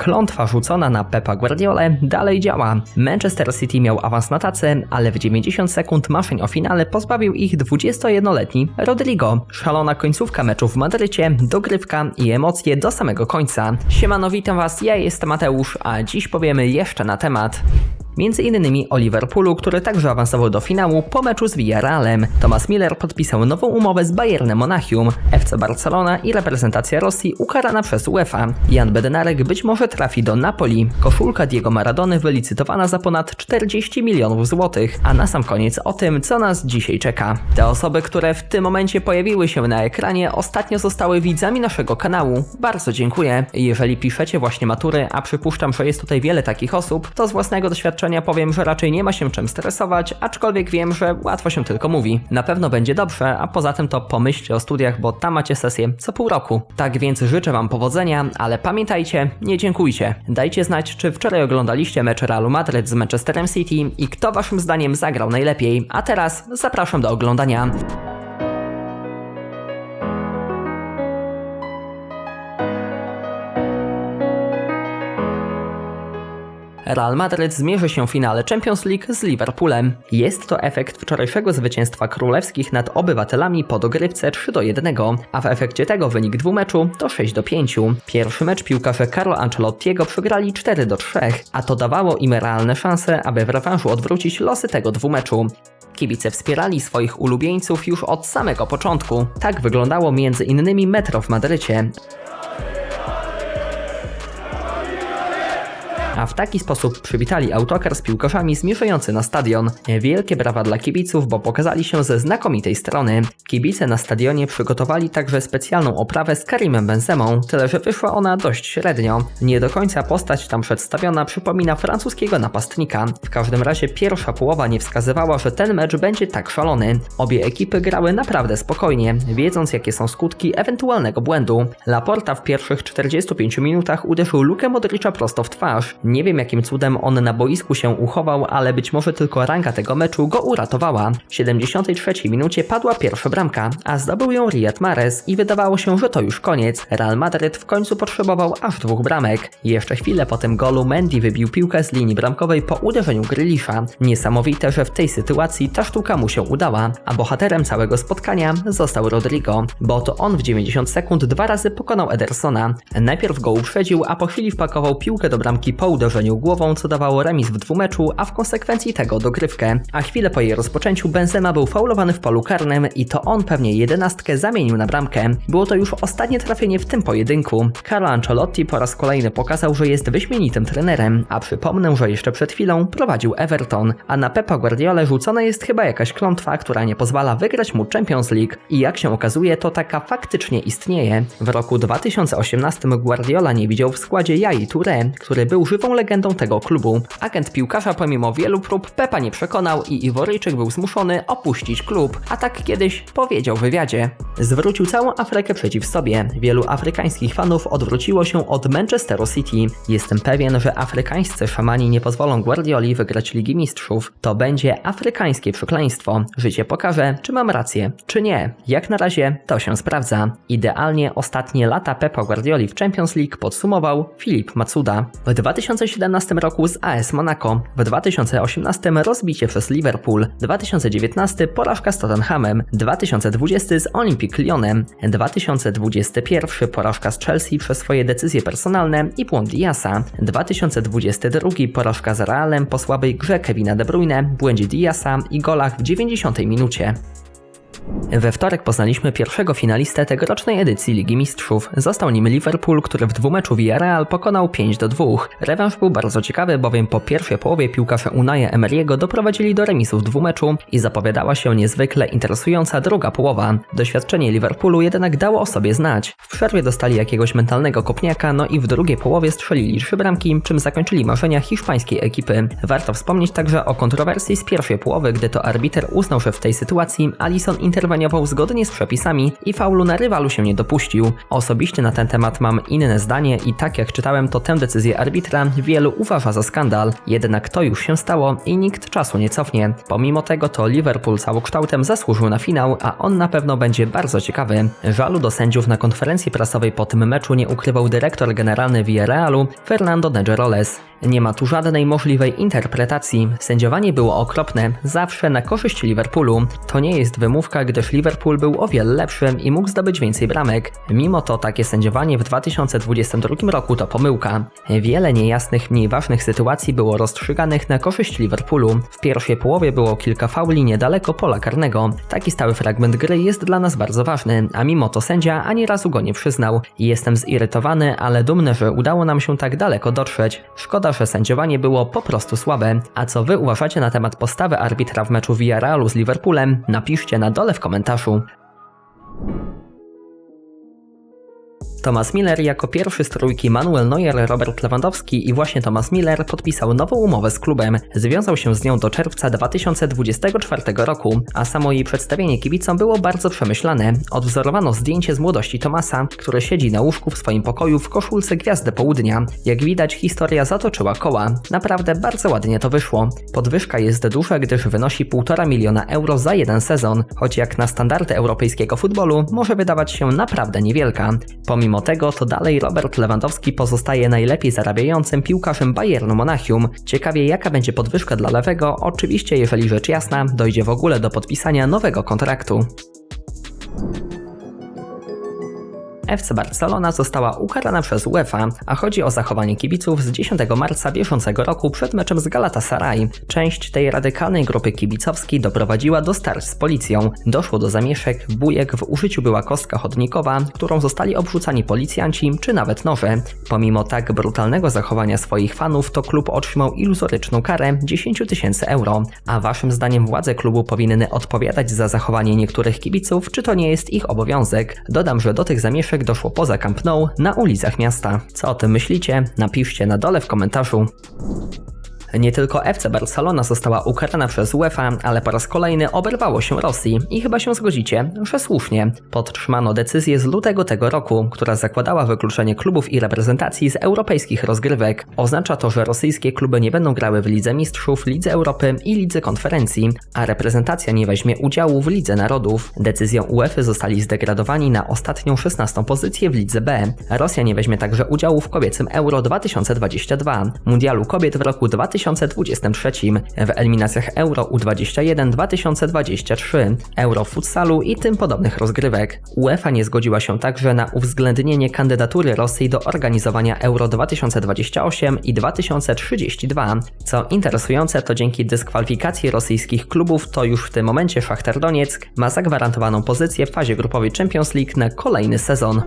Klątwa rzucona na Pepa Guardiolę dalej działa. Manchester City miał awans na tacę, ale w 90 sekund maszyn o finale pozbawił ich 21-letni Rodrigo. Szalona końcówka meczu w Madrycie, dogrywka i emocje do samego końca. Siemano, witam was, ja jestem Mateusz, a dziś powiemy jeszcze na temat Między innymi o Liverpoolu, który także awansował do finału po meczu z Villarrealem. Thomas Miller podpisał nową umowę z Bayernem Monachium. FC Barcelona i reprezentacja Rosji ukarana przez UEFA. Jan Bednarek być może trafi do Napoli. Koszulka Diego Maradony wylicytowana za ponad 40 milionów złotych. A na sam koniec o tym, co nas dzisiaj czeka. Te osoby, które w tym momencie pojawiły się na ekranie, ostatnio zostały widzami naszego kanału. Bardzo dziękuję. Jeżeli piszecie właśnie matury, a przypuszczam, że jest tutaj wiele takich osób, to z własnego doświadczenia powiem, że raczej nie ma się czym stresować, aczkolwiek wiem, że łatwo się tylko mówi. Na pewno będzie dobrze, a poza tym to pomyślcie o studiach, bo tam macie sesję co pół roku. Tak więc życzę Wam powodzenia, ale pamiętajcie, nie dziękujcie. Dajcie znać, czy wczoraj oglądaliście mecz Realu Madryt z Manchesterem City i kto Waszym zdaniem zagrał najlepiej. A teraz zapraszam do oglądania. Real Madryt zmierzy się w finale Champions League z Liverpoolem. Jest to efekt wczorajszego zwycięstwa królewskich nad obywatelami po dogrywce 3 do 1, a w efekcie tego wynik dwumeczu to 6 do 5. Pierwszy mecz piłkarze Carlo Ancelottiego przegrali 4 do 3, a to dawało im realne szanse, aby w rewanżu odwrócić losy tego dwumeczu. Kibice wspierali swoich ulubieńców już od samego początku. Tak wyglądało m.in. metro w Madrycie. A w taki sposób przywitali autokar z piłkarzami zmierzający na stadion. Wielkie brawa dla kibiców, bo pokazali się ze znakomitej strony. Kibice na stadionie przygotowali także specjalną oprawę z Karimem Benzemą, tyle że wyszła ona dość średnio. Nie do końca postać tam przedstawiona przypomina francuskiego napastnika. W każdym razie pierwsza połowa nie wskazywała, że ten mecz będzie tak szalony. Obie ekipy grały naprawdę spokojnie, wiedząc jakie są skutki ewentualnego błędu. Laporta w pierwszych 45 minutach uderzył Lukę Modricza prosto w twarz. Nie wiem jakim cudem on na boisku się uchował, ale być może tylko ranga tego meczu go uratowała. W 73 minucie padła pierwsza bramka, a zdobył ją Riyad Mahrez i wydawało się, że to już koniec. Real Madryt w końcu potrzebował aż dwóch bramek. Jeszcze chwilę po tym golu Mendy wybił piłkę z linii bramkowej po uderzeniu Grylisza. Niesamowite, że w tej sytuacji ta sztuka mu się udała, a bohaterem całego spotkania został Rodrigo, bo to on w 90 sekund dwa razy pokonał Edersona. Najpierw go uprzedził, a po chwili wpakował piłkę do bramki po uderzeniu głową, co dawało remis w dwumeczu, a w konsekwencji tego dogrywkę. A chwilę po jej rozpoczęciu Benzema był faulowany w polu karnym i to on pewnie jedenastkę zamienił na bramkę. Było to już ostatnie trafienie w tym pojedynku. Carlo Ancelotti po raz kolejny pokazał, że jest wyśmienitym trenerem, a przypomnę, że jeszcze przed chwilą prowadził Everton, a na Pepa Guardiole rzucona jest chyba jakaś klątwa, która nie pozwala wygrać mu Champions League. I jak się okazuje, to taka faktycznie istnieje. W roku 2018 Guardiola nie widział w składzie Jai Touré, który był żywą legendą tego klubu. Agent piłkarza pomimo wielu prób Pepa nie przekonał i Iworyjczyk był zmuszony opuścić klub, a tak kiedyś powiedział w wywiadzie. Zwrócił całą Afrykę przeciw sobie. Wielu afrykańskich fanów odwróciło się od Manchesteru City. Jestem pewien, że afrykańscy szamani nie pozwolą Guardioli wygrać Ligi Mistrzów. To będzie afrykańskie przekleństwo. Życie pokaże, czy mam rację, czy nie. Jak na razie to się sprawdza. Idealnie ostatnie lata Pepa Guardioli w Champions League podsumował Filip Matsuda. W 2017 roku z AS Monaco, w 2018 rozbicie przez Liverpool, 2019 porażka z Tottenhamem, 2020 z Olympique Lyonem, 2021 porażka z Chelsea przez swoje decyzje personalne i błąd Diasa, 2022 porażka z Realem po słabej grze Kevina De Bruyne, błędzie Diasa i golach w 90 minucie. We wtorek poznaliśmy pierwszego finalistę tegorocznej edycji Ligi Mistrzów. Został nim Liverpool, który w dwumeczu Villarreal pokonał 5 do 2. Rewanż był bardzo ciekawy, bowiem po pierwszej połowie piłkarze Unaja Emery'ego doprowadzili do remisu w dwumeczu i zapowiadała się niezwykle interesująca druga połowa. Doświadczenie Liverpoolu jednak dało o sobie znać. W przerwie dostali jakiegoś mentalnego kopniaka, no i w drugiej połowie strzelili trzy bramki, czym zakończyli marzenia hiszpańskiej ekipy. Warto wspomnieć także o kontrowersji z pierwszej połowy, gdy to arbiter uznał, że w tej sytuacji Alisson interweniował zgodnie z przepisami i faulu na rywalu się nie dopuścił. Osobiście na ten temat mam inne zdanie i tak jak czytałem, to tę decyzję arbitra wielu uważa za skandal. Jednak to już się stało i nikt czasu nie cofnie. Pomimo tego to Liverpool całokształtem zasłużył na finał, a on na pewno będzie bardzo ciekawy. Żalu do sędziów na konferencji prasowej po tym meczu nie ukrywał dyrektor generalny Villarrealu Fernando Negeroles. Nie ma tu żadnej możliwej interpretacji. Sędziowanie było okropne, zawsze na korzyść Liverpoolu. To nie jest wymówka, gdyż Liverpool był o wiele lepszy i mógł zdobyć więcej bramek. Mimo to takie sędziowanie w 2022 roku to pomyłka. Wiele niejasnych, mniej ważnych sytuacji było rozstrzyganych na korzyść Liverpoolu. W pierwszej połowie było kilka fauli niedaleko pola karnego. Taki stały fragment gry jest dla nas bardzo ważny, a mimo to sędzia ani razu go nie przyznał. Jestem zirytowany, ale dumny, że udało nam się tak daleko dotrzeć. Szkoda, że sędziowanie było po prostu słabe. A co wy uważacie na temat postawy arbitra w meczu Villarrealu z Liverpoolem? Napiszcie na dole w komentarzu. Thomas Miller jako pierwszy z trójki Manuel Neuer, Robert Lewandowski i właśnie Thomas Miller podpisał nową umowę z klubem. Związał się z nią do czerwca 2024 roku, a samo jej przedstawienie kibicom było bardzo przemyślane. Odwzorowano zdjęcie z młodości Thomasa, który siedzi na łóżku w swoim pokoju w koszulce Gwiazdy Południa. Jak widać historia zatoczyła koła. Naprawdę bardzo ładnie to wyszło. Podwyżka jest duża, gdyż wynosi 1,5 miliona euro za jeden sezon, choć jak na standardy europejskiego futbolu może wydawać się naprawdę niewielka. Pomimo tego to dalej Robert Lewandowski pozostaje najlepiej zarabiającym piłkarzem Bayernu Monachium. Ciekawie jaka będzie podwyżka dla lewego, oczywiście jeżeli rzecz jasna dojdzie w ogóle do podpisania nowego kontraktu. FC Barcelona została ukarana przez UEFA, a chodzi o zachowanie kibiców z 10 marca bieżącego roku przed meczem z Galatasaray. Część tej radykalnej grupy kibicowskiej doprowadziła do starć z policją. Doszło do zamieszek, bujek, w użyciu była kostka chodnikowa, którą zostali obrzucani policjanci czy nawet noże. Pomimo tak brutalnego zachowania swoich fanów, to klub otrzymał iluzoryczną karę 10 tysięcy euro. A waszym zdaniem władze klubu powinny odpowiadać za zachowanie niektórych kibiców, czy to nie jest ich obowiązek? Dodam, że do tych zamieszek doszło poza Camp Nou na ulicach miasta. Co o tym myślicie? Napiszcie na dole w komentarzu. Nie tylko FC Barcelona została ukarana przez UEFA, ale po raz kolejny oberwało się Rosji i chyba się zgodzicie, że słusznie. Podtrzymano decyzję z lutego tego roku, która zakładała wykluczenie klubów i reprezentacji z europejskich rozgrywek. Oznacza to, że rosyjskie kluby nie będą grały w Lidze Mistrzów, Lidze Europy i Lidze Konferencji, a reprezentacja nie weźmie udziału w Lidze Narodów. Decyzją UEFA zostali zdegradowani na ostatnią 16 pozycję w Lidze B. Rosja nie weźmie także udziału w kobiecym Euro 2022, Mundialu Kobiet w roku 2022 2023, w eliminacjach Euro U21 2023, Euro Futsalu i tym podobnych rozgrywek. UEFA nie zgodziła się także na uwzględnienie kandydatury Rosji do organizowania Euro 2028 i 2032. Co interesujące, to dzięki dyskwalifikacji rosyjskich klubów, to już w tym momencie Szachtar Donieck ma zagwarantowaną pozycję w fazie grupowej Champions League na kolejny sezon.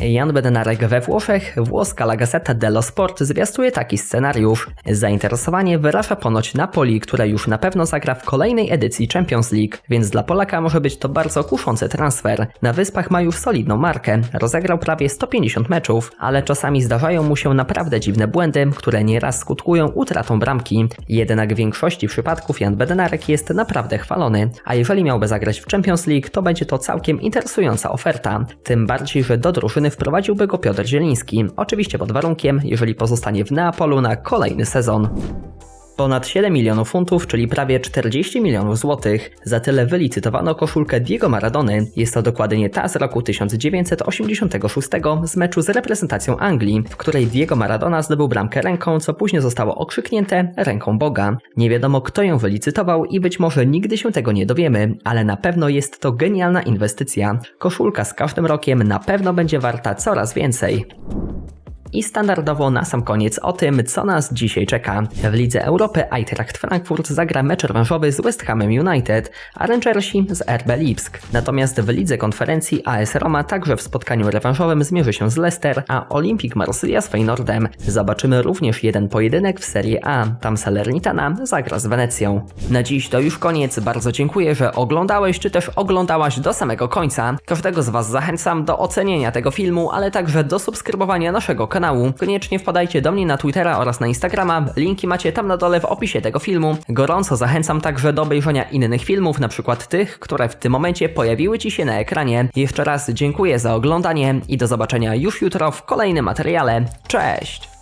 Jan Bednarek we Włoszech, włoska La Gazzetta dello Sport zwiastuje taki scenariusz. Zainteresowanie wyraża ponoć Napoli, które już na pewno zagra w kolejnej edycji Champions League, więc dla Polaka może być to bardzo kuszący transfer. Na Wyspach ma już solidną markę, rozegrał prawie 150 meczów, ale czasami zdarzają mu się naprawdę dziwne błędy, które nieraz skutkują utratą bramki. Jednak w większości przypadków Jan Bednarek jest naprawdę chwalony, a jeżeli miałby zagrać w Champions League, to będzie to całkiem interesująca oferta. Tym bardziej, że do drużyny wprowadziłby go Piotr Zieliński, oczywiście pod warunkiem, jeżeli pozostanie w Neapolu na kolejny sezon. Ponad 7 milionów funtów, czyli prawie 40 milionów złotych. Za tyle wylicytowano koszulkę Diego Maradony. Jest to dokładnie ta z roku 1986 z meczu z reprezentacją Anglii, w której Diego Maradona zdobył bramkę ręką, co później zostało okrzyknięte ręką Boga. Nie wiadomo kto ją wylicytował i być może nigdy się tego nie dowiemy, ale na pewno jest to genialna inwestycja. Koszulka z każdym rokiem na pewno będzie warta coraz więcej. I standardowo na sam koniec o tym, co nas dzisiaj czeka. W Lidze Europy Eintracht Frankfurt zagra mecz rewanżowy z West Hamem United, a Rangersi z RB Lipsk. Natomiast w Lidze Konferencji AS Roma także w spotkaniu rewanżowym zmierzy się z Leicester, a Olympic Marsylia z Feynordem. Zobaczymy również jeden pojedynek w Serie A. Tam Salernitana zagra z Wenecją. Na dziś to już koniec. Bardzo dziękuję, że oglądałeś czy też oglądałaś do samego końca. Każdego z Was zachęcam do ocenienia tego filmu, ale także do subskrybowania naszego kanału kanału. Koniecznie wpadajcie do mnie na Twittera oraz na Instagrama, linki macie tam na dole w opisie tego filmu. Gorąco zachęcam także do obejrzenia innych filmów, przykład tych, które w tym momencie pojawiły Ci się na ekranie. Jeszcze raz dziękuję za oglądanie i do zobaczenia już jutro w kolejnym materiale. Cześć!